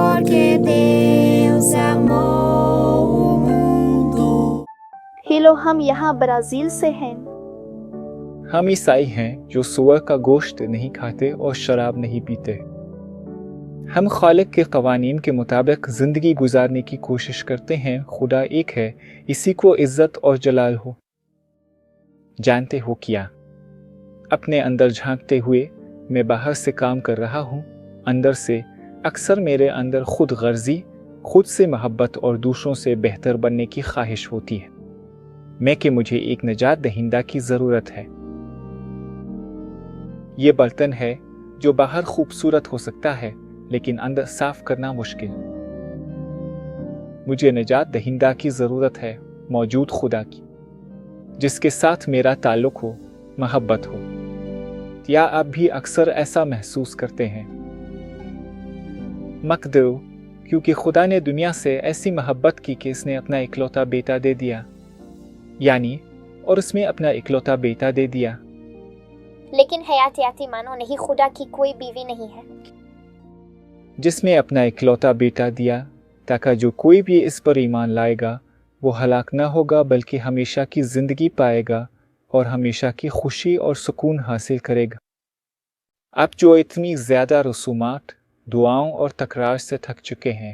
porque Deus amou o mundo. Hello, ہم yaha Brazil se ہیں ہم عیسائی ہیں جو سور کا گوشت نہیں کھاتے اور شراب نہیں پیتے۔ ہم خالق کے قوانین کے مطابق زندگی گزارنے کی کوشش کرتے ہیں خدا ایک ہے اسی کو عزت اور جلال ہو۔ جانتے ہو کیا؟ اپنے اندر جھانکتے ہوئے میں باہر سے کام کر رہا ہوں اندر سے اکثر میرے اندر خود غرضی، خود سے محبت اور دوسروں سے بہتر بننے کی خواہش ہوتی ہے۔ میں کہ مجھے ایک نجات دہندہ کی ضرورت ہے۔ یہ برتن ہے جو باہر خوبصورت ہو سکتا ہے، لیکن اندر صاف کرنا مشکل۔ مجھے نجات دہندہ کی ضرورت ہے، موجود خدا کی، جس کے ساتھ میرا تعلق ہو، محبت ہو۔ یا آپ بھی اکثر ایسا محسوس کرتے ہیں۔ مقدو کیونکہ خدا نے دنیا سے ایسی محبت کی کہ اس نے اپنا اکلوتا بیٹا دے دیا۔ یعنی اور اس میں اپنا اکلوتا بیٹا دے دیا۔ لیکن حیاتیاتی مانو نہیں خدا کی کوئی بیوی نہیں ہے۔ جس میں اپنا اکلوتا بیٹا دیا تاکہ جو کوئی بھی اس پر ایمان لائے گا وہ ہلاک نہ ہوگا بلکہ ہمیشہ کی زندگی پائے گا اور ہمیشہ کی خوشی اور سکون حاصل کرے گا۔ اب جو اتنی زیادہ رسومات دعاؤں اور تکرار سے تھک چکے ہیں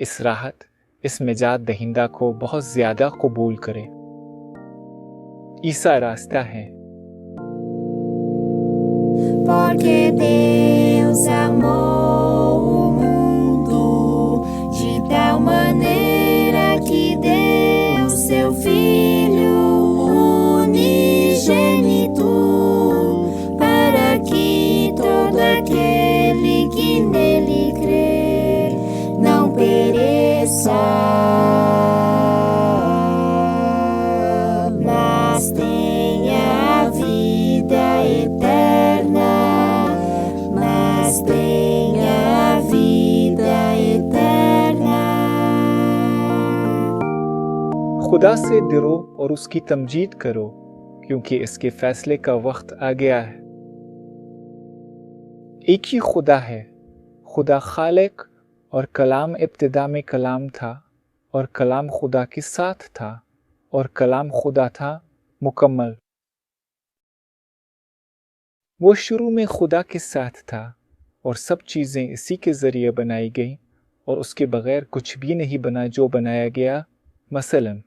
اس راحت، اس مجاد دہندہ کو بہت زیادہ قبول کرے عیسیٰ راستہ ہے Porque Deus amou o mundo de tal maneira que deu seu filho. خدا سے ڈرو اور اس کی تمجید کرو، کیونکہ اس کے فیصلے کا وقت آ گیا ہے۔ ایک ہی خدا ہے، خدا خالق اور کلام ابتدا میں کلام تھا، اور کلام خدا کے ساتھ تھا، اور کلام خدا تھا مکمل۔ وہ شروع میں خدا کے ساتھ تھا، اور سب چیزیں اسی کے ذریعے بنائی گئیں، اور اس کے بغیر کچھ بھی نہیں بنا جو بنایا گیا۔ مثلاً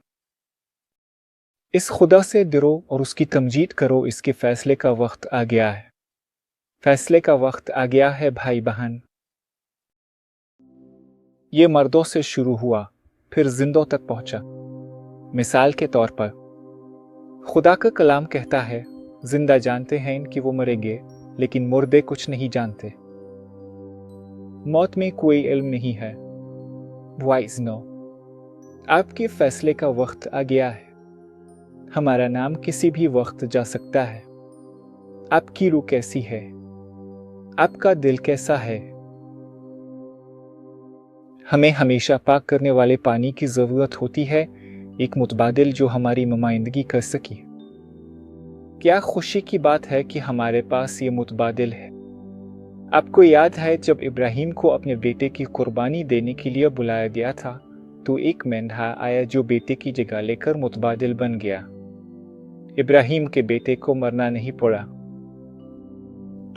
اس خدا سے ڈرو اور اس کی تمجید کرو، اس کے فیصلے کا وقت آ گیا ہے۔ فیصلے کا وقت آ گیا ہے، بھائی بہن۔ یہ مردوں سے شروع ہوا، پھر زندوں تک پہنچا۔ مثال کے طور پر، خدا کا کلام کہتا ہے، زندہ جانتے ہیں ان کہ وہ مریں گے، لیکن مردے کچھ نہیں جانتے۔ موت میں کوئی علم نہیں ہے۔ وائز نو آپ کے فیصلے کا وقت آ گیا ہے۔ ہمارا نام کسی بھی وقت جا سکتا ہے۔ آپ کی روح کیسی ہے؟ آپ کا دل کیسا ہے؟ ہمیں ہمیشہ پاک کرنے والے پانی کی ضرورت ہوتی ہے، ایک متبادل جو ہماری نمائندگی کر سکی کیا خوشی کی بات ہے کہ ہمارے پاس یہ متبادل ہے۔ آپ کو یاد ہے، جب ابراہیم کو اپنے بیٹے کی قربانی دینے کے لیے بلایا گیا تھا، تو ایک مینڈھا آیا جو بیٹے کی جگہ لے کر متبادل بن گیا۔ ابراہیم کے بیٹے کو مرنا نہیں پڑا۔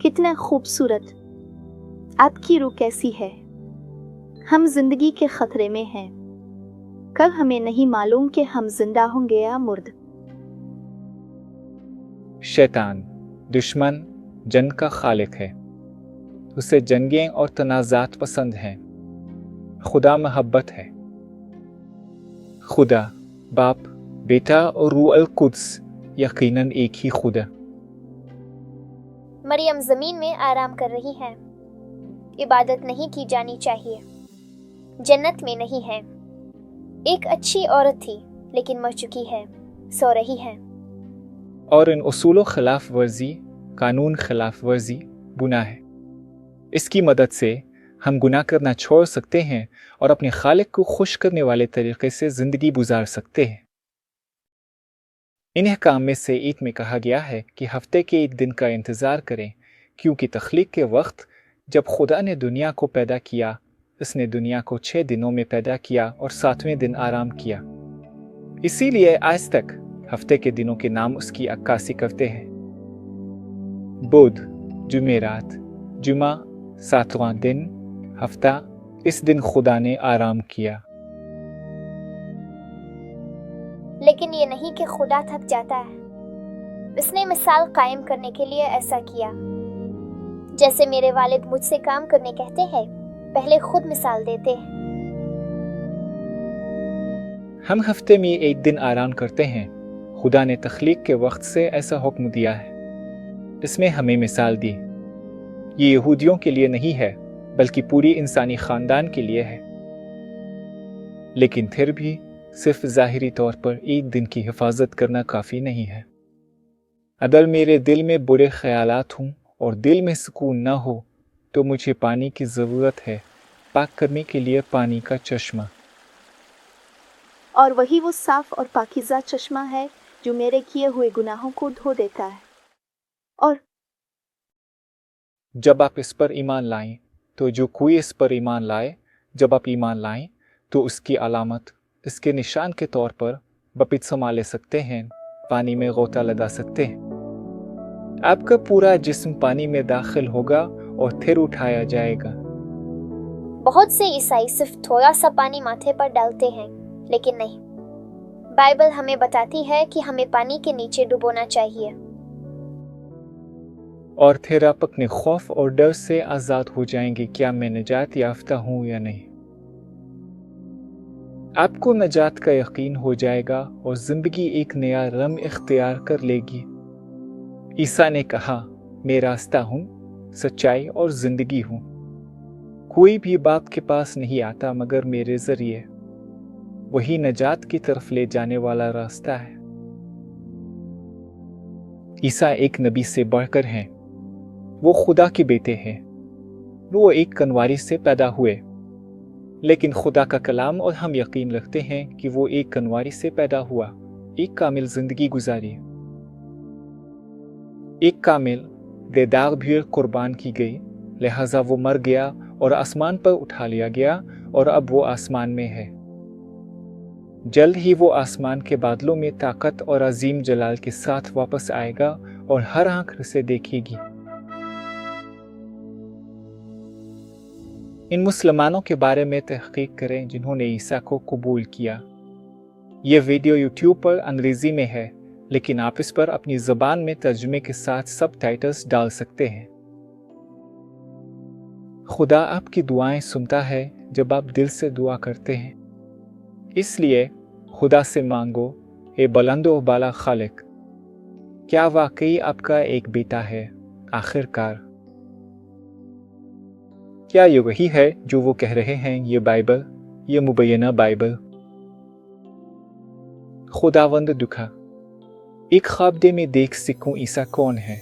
کتنا خوبصورت۔ آپ کی روح کیسی ہے؟ ہم زندگی کے خطرے میں ہیں۔ کب ہمیں نہیں معلوم کہ ہم زندہ ہوں گے یا مرد۔ شیطان دشمن جن کا خالق ہے۔ اسے جنگیں اور تنازعات پسند ہیں۔ خدا محبت ہے۔ خدا باپ بیٹا اور روح القدس۔ یقیناً ایک ہی خدا مریم زمین میں آرام کر رہی ہیں عبادت نہیں کی جانی چاہیے۔ جنت میں نہیں ہے۔ ایک اچھی عورت تھی لیکن مر چکی ہے سو رہی ہے۔ اور ان اصول و خلاف ورزی قانون خلاف ورزی بنا ہے۔ اس کی مدد سے ہم گناہ کرنا چھوڑ سکتے ہیں اور اپنے خالق کو خوش کرنے والے طریقے سے زندگی گزار سکتے ہیں۔ ان احکام میں سے عید میں کہا گیا ہے کہ ہفتے کے ایک دن کا انتظار کریں، کیونکہ تخلیق کے وقت جب خدا نے دنیا کو پیدا کیا، اس نے دنیا کو چھ دنوں میں پیدا کیا اور ساتویں دن آرام کیا۔ اسی لیے آج تک ہفتے کے دنوں کے نام اس کی عکاسی کرتے ہیں۔ بدھ جمعرات جمعہ، ساتواں دن، ہفتہ، اس دن خدا نے آرام کیا۔ خدا تھک جاتا ہے۔ اس نے مثال قائم کرنے کے لیے ایسا کیا۔ جیسے میرے والد مجھ سے کام کرنے کہتے ہیں، پہلے خود مثال دیتے ہیں۔ ہم ہفتے میں ایک دن آرام کرتے ہیں۔ خدا نے تخلیق کے وقت سے ایسا حکم دیا ہے۔ اس میں ہمیں مثال دی۔ یہ یہودیوں کے لیے نہیں ہے، بلکہ پوری انسانی خاندان کے لیے ہے۔ لیکن پھر بھی صرف ظاہری طور پر ایک دن کی حفاظت کرنا کافی نہیں ہے۔ اگر میرے دل میں برے خیالات ہوں اور دل میں سکون نہ ہو تو مجھے پانی کی ضرورت ہے۔ پاک کرنے کے لیے پانی کا چشمہ۔ اور وہی وہ صاف اور پاکیزہ چشمہ ہے جو میرے کیے ہوئے گناہوں کو دھو دیتا ہے۔ اور جب آپ اس پر ایمان لائیں تو جو کوئی اس پر ایمان لائے جب آپ ایمان لائیں تو اس کی علامت اس کے نشان کے طور پر بپتسما لے سکتے ہیں پانی میں غوطہ لگا سکتے ہیں۔ آپ کا پورا جسم پانی میں داخل ہوگا اور پھر اٹھایا جائے گا۔ بہت سے عیسائی صرف تھوڑا سا پانی ماتھے پر ڈالتے ہیں لیکن نہیں۔ بائبل ہمیں بتاتی ہے کہ ہمیں پانی کے نیچے ڈبونا چاہیے۔ اور پھر آپ اپنے خوف اور ڈر سے آزاد ہو جائیں گے کیا میں نجات یافتہ ہوں یا نہیں؟ آپ کو نجات کا یقین ہو جائے گا اور زندگی ایک نیا رم اختیار کر لے گی۔ عیسیٰ نے کہا، میں راستہ ہوں، سچائی اور زندگی ہوں۔ کوئی بھی باپ کے پاس نہیں آتا مگر میرے ذریعے۔ وہی نجات کی طرف لے جانے والا راستہ ہے۔ عیسیٰ ایک نبی سے بڑھ کر ہیں۔ وہ خدا کے بیٹے ہیں۔ وہ ایک کنواری سے پیدا ہوئے۔ لیکن خدا کا کلام اور ہم یقین رکھتے ہیں کہ وہ ایک کنواری سے پیدا ہوا، ایک کامل زندگی گزاری۔ ایک کامل دیداغ بھیڑ قربان کی گئی، لہٰذا وہ مر گیا اور آسمان پر اٹھا لیا گیا اور اب وہ آسمان میں ہے۔ جلد ہی وہ آسمان کے بادلوں میں طاقت اور عظیم جلال کے ساتھ واپس آئے گا اور ہر آنکھ سے دیکھے گی۔ ان مسلمانوں کے بارے میں تحقیق کریں جنہوں نے عیسیٰ کو قبول کیا۔ یہ ویڈیو یوٹیوب پر انگریزی میں ہے، لیکن آپ اس پر اپنی زبان میں ترجمے کے ساتھ سب ٹائٹلز ڈال سکتے ہیں۔ خدا آپ کی دعائیں سنتا ہے جب آپ دل سے دعا کرتے ہیں۔ اس لیے خدا سے مانگو، اے بلند و بالا خالق، کیا واقعی آپ کا ایک بیٹا ہے؟ آخر کار کیا یہ وہی ہے جو وہ کہہ رہے ہیں یہ بائبل، یہ مبینہ بائبل؟ خداوند دکھا، ایک خواب دے میں دیکھ سکوں عیسیٰ کون ہے،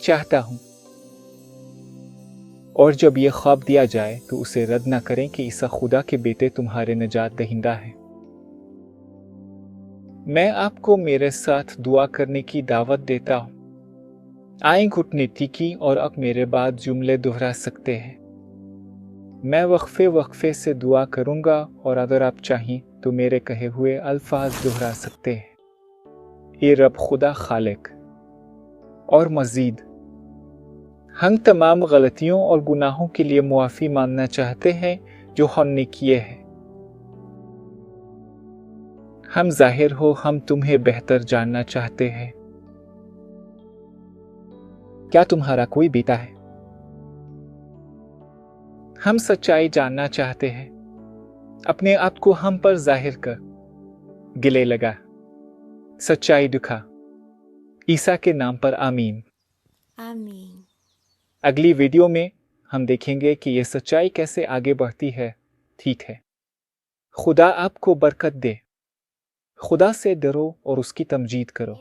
چاہتا ہوں۔ اور جب یہ خواب دیا جائے تو اسے رد نہ کریں کہ عیسیٰ خدا کے بیٹے تمہارے نجات دہندہ ہے میں آپ کو میرے ساتھ دعا کرنے کی دعوت دیتا ہوں۔ آئیں گھٹنے تھی کی اور اب میرے بعد جملے دہرا سکتے ہیں۔ میں وقفے وقفے سے دعا کروں گا اور اگر آپ چاہیں تو میرے کہے ہوئے الفاظ دہرا سکتے ہیں۔ اے رب خدا خالق اور مزید۔ ہم تمام غلطیوں اور گناہوں کے لیے معافی ماننا چاہتے ہیں جو ہم نے کیے ہیں۔ ہم ظاہر ہو ہم تمہیں بہتر جاننا چاہتے ہیں۔ کیا تمہارا کوئی بیٹا ہے؟ ہم سچائی جاننا چاہتے ہیں۔ اپنے آپ کو ہم پر ظاہر کر۔ گلے لگا۔ سچائی دکھا۔ عیسیٰ کے نام پر آمین۔ آمین۔ اگلی ویڈیو میں ہم دیکھیں گے کہ یہ سچائی کیسے آگے بڑھتی ہے۔ ٹھیک ہے۔ خدا آپ کو برکت دے۔ خدا سے ڈرو اور اس کی تمجید کرو۔